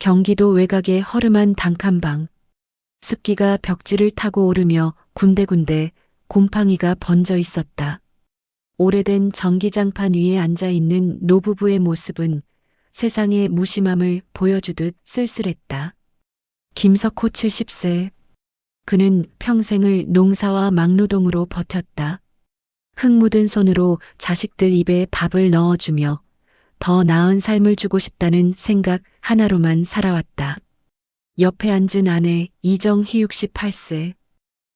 경기도 외곽의 허름한 단칸방. 습기가 벽지를 타고 오르며 군데군데 곰팡이가 번져 있었다. 오래된 전기장판 위에 앉아 있는 노부부의 모습은 세상의 무심함을 보여주듯 쓸쓸했다. 김석호 70세. 그는 평생을 농사와 막노동으로 버텼다. 흙 묻은 손으로 자식들 입에 밥을 넣어주며 더 나은 삶을 주고 싶다는 생각 하나로만 살아왔다. 옆에 앉은 아내 이정희 68세.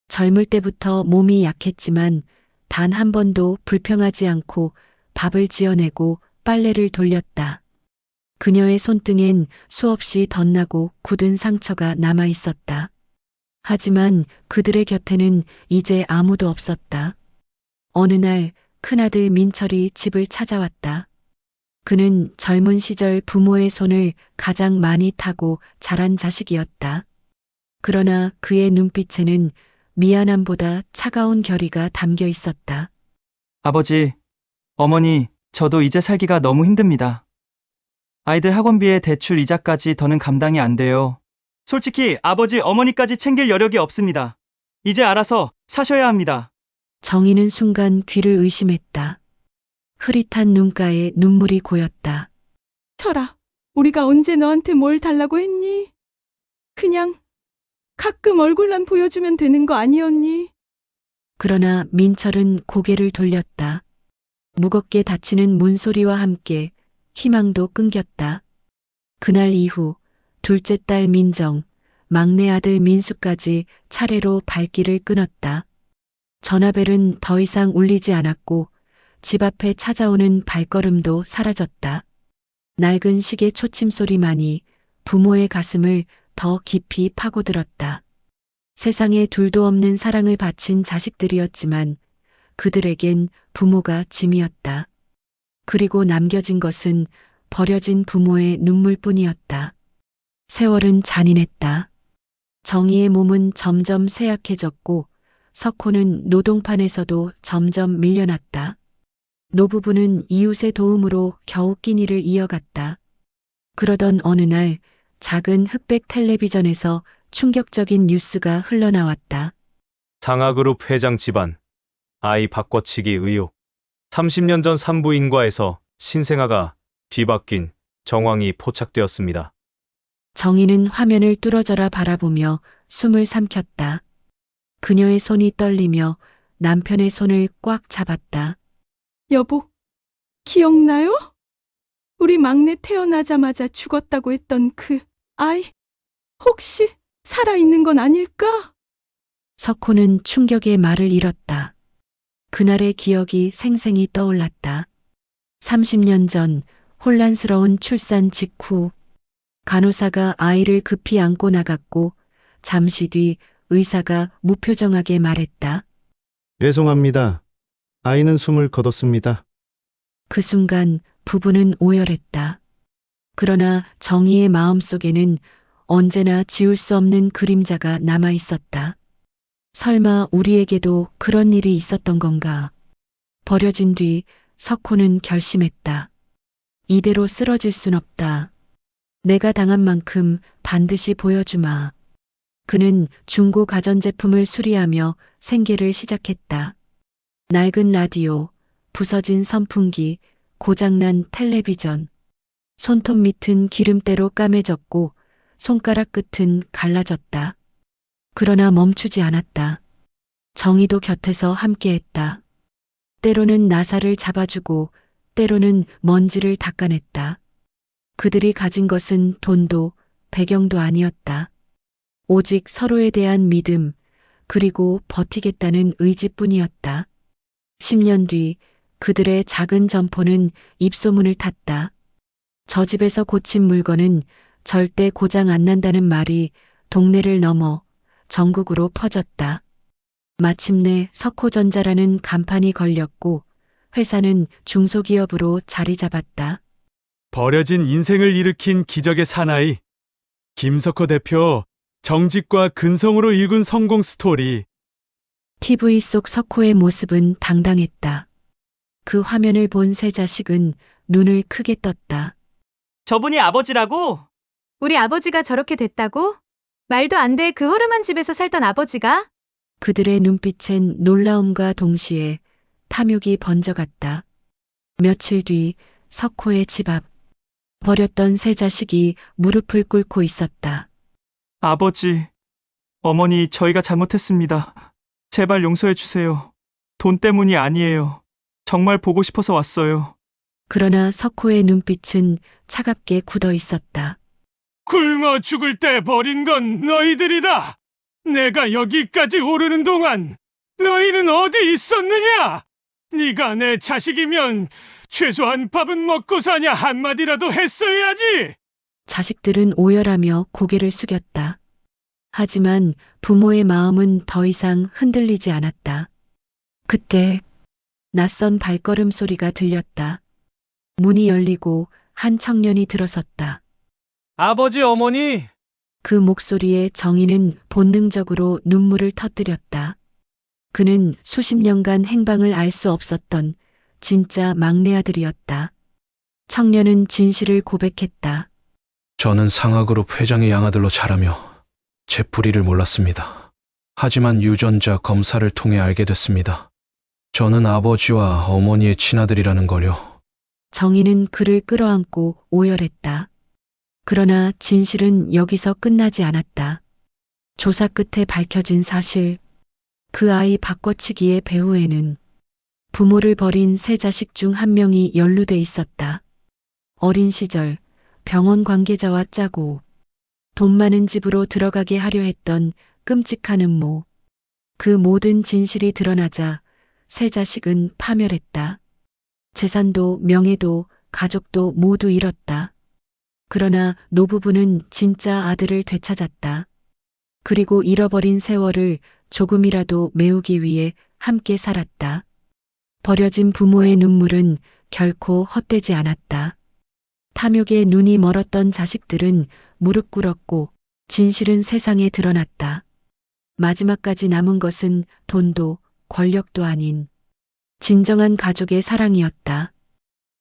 젊을 때부터 몸이 약했지만 단 한 번도 불평하지 않고 밥을 지어내고 빨래를 돌렸다. 그녀의 손등엔 수없이 덧나고 굳은 상처가 남아 있었다. 하지만 그들의 곁에는 이제 아무도 없었다. 어느 날 큰아들 민철이 집을 찾아왔다. 그는 젊은 시절 부모의 손을 가장 많이 타고 자란 자식이었다. 그러나 그의 눈빛에는 미안함보다 차가운 결의가 담겨 있었다. 아버지, 어머니, 저도 이제 살기가 너무 힘듭니다. 아이들 학원비에 대출 이자까지 더는 감당이 안 돼요. 솔직히 아버지, 어머니까지 챙길 여력이 없습니다. 이제 알아서 사셔야 합니다. 정희는 순간 귀를 의심했다. 흐릿한 눈가에 눈물이 고였다. 철아, 우리가 언제 너한테 뭘 달라고 했니? 그냥 가끔 얼굴만 보여주면 되는 거 아니었니? 그러나 민철은 고개를 돌렸다. 무겁게 닫히는 문소리와 함께 희망도 끊겼다. 그날 이후 둘째 딸 민정, 막내 아들 민수까지 차례로 발길을 끊었다. 전화벨은 더 이상 울리지 않았고 집 앞에 찾아오는 발걸음도 사라졌다. 낡은 시계 초침 소리만이 부모의 가슴을 더 깊이 파고들었다. 세상에 둘도 없는 사랑을 바친 자식들이었지만 그들에겐 부모가 짐이었다. 그리고 남겨진 것은 버려진 부모의 눈물뿐이었다. 세월은 잔인했다. 정의의 몸은 점점 쇠약해졌고 석호는 노동판에서도 점점 밀려났다. 노부부는 이웃의 도움으로 겨우 끼니를 이어갔다. 그러던 어느 날 작은 흑백 텔레비전에서 충격적인 뉴스가 흘러나왔다. 상하그룹 회장 집안 아이 바꿔치기 의혹 30년 전 산부인과에서 신생아가 뒤바뀐 정황이 포착되었습니다. 정희는 화면을 뚫어져라 바라보며 숨을 삼켰다. 그녀의 손이 떨리며 남편의 손을 꽉 잡았다. 여보, 기억나요? 우리 막내 태어나자마자 죽었다고 했던 그 아이, 혹시 살아있는 건 아닐까? 석호는 충격의 말을 잃었다. 그날의 기억이 생생히 떠올랐다. 30년 전 혼란스러운 출산 직후 간호사가 아이를 급히 안고 나갔고 잠시 뒤 의사가 무표정하게 말했다. 죄송합니다. 아이는 숨을 거뒀습니다. 그 순간 부부는 오열했다. 그러나 정희의 마음 속에는 언제나 지울 수 없는 그림자가 남아 있었다. 설마 우리에게도 그런 일이 있었던 건가? 버려진 뒤 석호는 결심했다. 이대로 쓰러질 순 없다. 내가 당한 만큼 반드시 보여주마. 그는 중고 가전제품을 수리하며 생계를 시작했다. 낡은 라디오, 부서진 선풍기, 고장난 텔레비전. 손톱 밑은 기름때로 까매졌고 손가락 끝은 갈라졌다. 그러나 멈추지 않았다. 정의도 곁에서 함께했다. 때로는 나사를 잡아주고 때로는 먼지를 닦아냈다. 그들이 가진 것은 돈도 배경도 아니었다. 오직 서로에 대한 믿음, 그리고 버티겠다는 의지뿐이었다. 10년 뒤 그들의 작은 점포는 입소문을 탔다. 저 집에서 고친 물건은 절대 고장 안 난다는 말이 동네를 넘어 전국으로 퍼졌다. 마침내 석호전자라는 간판이 걸렸고 회사는 중소기업으로 자리 잡았다. 버려진 인생을 일으킨 기적의 사나이. 김석호 대표, 정직과 근성으로 일군 성공 스토리. TV 속 석호의 모습은 당당했다. 그 화면을 본 세 자식은 눈을 크게 떴다. 저분이 아버지라고? 우리 아버지가 저렇게 됐다고? 말도 안 돼. 그 허름한 집에서 살던 아버지가? 그들의 눈빛엔 놀라움과 동시에 탐욕이 번져갔다. 며칠 뒤 석호의 집 앞. 버렸던 세 자식이 무릎을 꿇고 있었다. 아버지, 어머니, 저희가 잘못했습니다. 제발 용서해 주세요. 돈 때문이 아니에요. 정말 보고 싶어서 왔어요. 그러나 석호의 눈빛은 차갑게 굳어 있었다. 굶어 죽을 때 버린 건 너희들이다. 내가 여기까지 오르는 동안 너희는 어디 있었느냐? 네가 내 자식이면 최소한 밥은 먹고 사냐 한마디라도 했어야지. 자식들은 오열하며 고개를 숙였다. 하지만 부모의 마음은 더 이상 흔들리지 않았다. 그때 낯선 발걸음 소리가 들렸다. 문이 열리고 한 청년이 들어섰다. 아버지, 어머니! 그 목소리에 정희는 본능적으로 눈물을 터뜨렸다. 그는 수십 년간 행방을 알 수 없었던 진짜 막내 아들이었다. 청년은 진실을 고백했다. 저는 상하그룹 회장의 양아들로 자라며 제 뿌리를 몰랐습니다. 하지만 유전자 검사를 통해 알게 됐습니다. 저는 아버지와 어머니의 친아들이라는 걸요. 정희는 그를 끌어안고 오열했다. 그러나 진실은 여기서 끝나지 않았다. 조사 끝에 밝혀진 사실, 그 아이 바꿔치기의 배후에는 부모를 버린 세 자식 중 한 명이 연루돼 있었다. 어린 시절 병원 관계자와 짜고 돈 많은 집으로 들어가게 하려 했던 끔찍한 음모. 그 모든 진실이 드러나자 세 자식은 파멸했다. 재산도 명예도 가족도 모두 잃었다. 그러나 노부부는 진짜 아들을 되찾았다. 그리고 잃어버린 세월을 조금이라도 메우기 위해 함께 살았다. 버려진 부모의 눈물은 결코 헛되지 않았다. 탐욕에 눈이 멀었던 자식들은 무릎 꿇었고 진실은 세상에 드러났다. 마지막까지 남은 것은 돈도 권력도 아닌 진정한 가족의 사랑이었다.